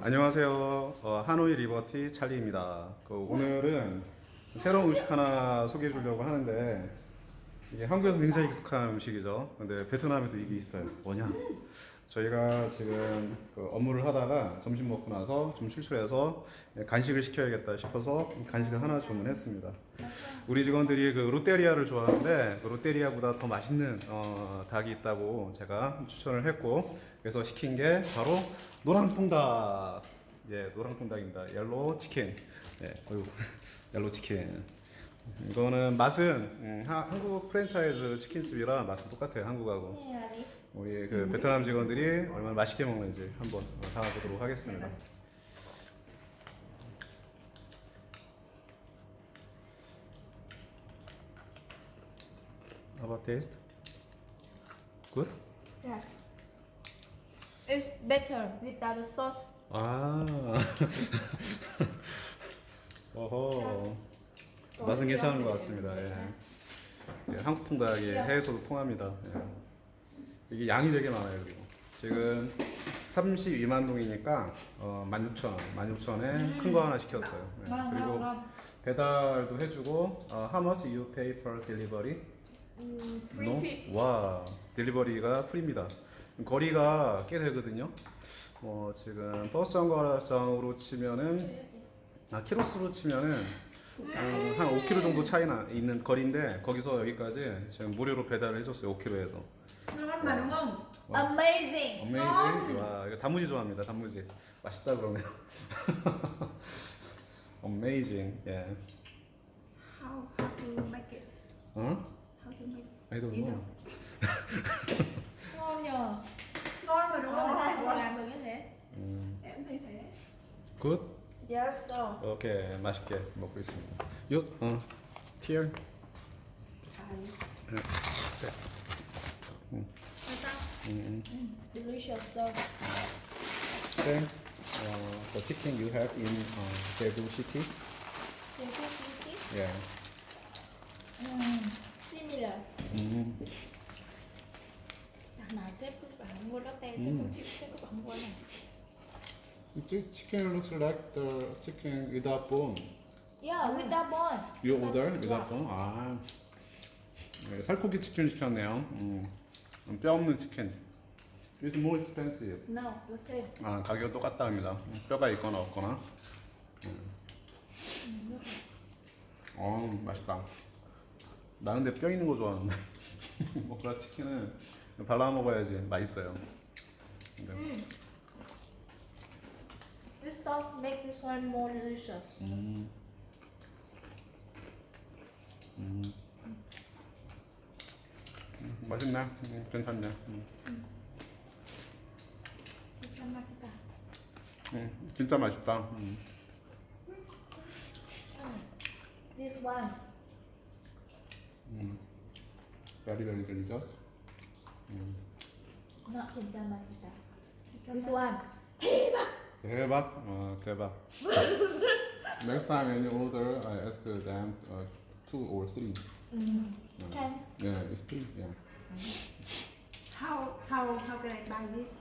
안녕하세요. 어, 하노이 리버티 찰리입니다. 그 오늘은 새로운 음식 하나 소개해 주려고 하는데 이게 한국에서 굉장히 익숙한 음식이죠. 근데 베트남에도 이게 있어요. 뭐냐? 저희가 지금 그 업무를 하다가 점심 먹고 나서 좀 출출해서 간식을 시켜야겠다 싶어서 간식을 하나 주문했습니다. 우리 직원들이 그 롯데리아를 좋아하는데 그 롯데리아보다 더 맛있는 어, 닭이 있다고 제가 추천을 했고 그래서 시킨 게 바로 노랑 통닭. 예, 노랑 통닭입니다. 옐로우 치킨. 예, 어유, 옐로우 치킨. 이거는 맛은 음, 하- 한국 프랜차이즈 치킨집이라 맛은 똑같아요 한국하고. 네, 아니. 우리 그 베트남 직원들이 얼마나 맛있게 먹는지 한번 어, 담아보도록 하겠습니다. How about taste? Good? Yeah. It's better without sauce. 아. 어허. 맛은 괜찮은 것 같습니다. 예. 예, 한국 통닭이 해외에서도 통합니다. 예. 이게 양이 되게 많아요. 그리고 지금 32만 동이니까 어, 16,000원, 16,000원에 큰 거 하나 시켰어요. 예. 그리고. 배달도 해주고 어, How much you pay for delivery? 음, No? 와, 딜리버리가 프리입니다. 거리가 꽤 되거든요. 뭐 지금 버스 정거장으로 치면은 아 키로수로 치면은 어, 한 5km 정도 차이 나 있는 거리인데 거기서 여기까지 지금 무료로 배달을 해줬어요. 5km에서. ngon mà đúng không Amazing. 어메이징. 와, 이거 단무지 좋아합니다. 단무지. 맛있다 그러네요. 어메이징. 예. how how to make it 어? how to make I don't know. 굿. Yes, so. 오케이. 맛있게 먹고 있습니다. 요, 어. Here. 음. Delicious, so. Then, uh, the chicken you have in uh, Daegu City. Jeju City. Yeah. Mm, similar. 음. Đằng này sếp cứ bảo mua latte, Ừ. sếp cũng chịu, sếp cứ bảo mua này. Chicken looks like the chicken without bone. Yeah, with that bone. You order without bone? 아. 네, 살코기 치킨 시켰네요. 음. 음, 뼈 없는 치킨. It's more expensive. No, the same. 아, 가격은 똑같다 합니다. 음, 뼈가 있거나 없거나. 음. 어, 맛있다. 나는 근데 뼈 있는 거 좋아하는데. 먹으라 치킨은 발라 먹어야지 맛있어요. 근데, This sauce make this one more delicious. 음. 음. 음, 맛있네. 음, 괜찮네. 음. 진짜 맛있다. 음, 진짜 맛있다. 음. This one. 음. Very very delicious. 음. No, 진짜 맛있다. This one. 대박. Hey, about? Uh, care. Next time when you order, I ask them uh, two or three. Mm. Uh, Ten. Yeah, it's pretty. Yeah. Mm-hmm. How how how can I buy this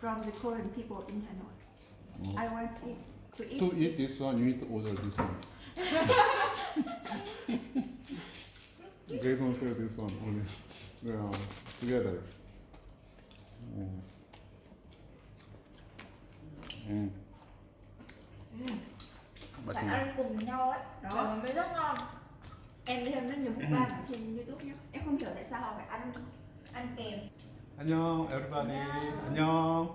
from the Korean people in Hanoi? Mm. I want it to eat. To eat this one, you need to order this one. they don't sell this one only. Yeah, together. Mm. Mm. Phải 맛있네. ăn cùng nhau ấy. Đó. Đó. mới rất ngon. em đi thêm rất nhiều mukbang ở trên YouTube nhé em không hiểu tại sao họ phải ăn Ăn kèm. 안녕, everybody. 안녕.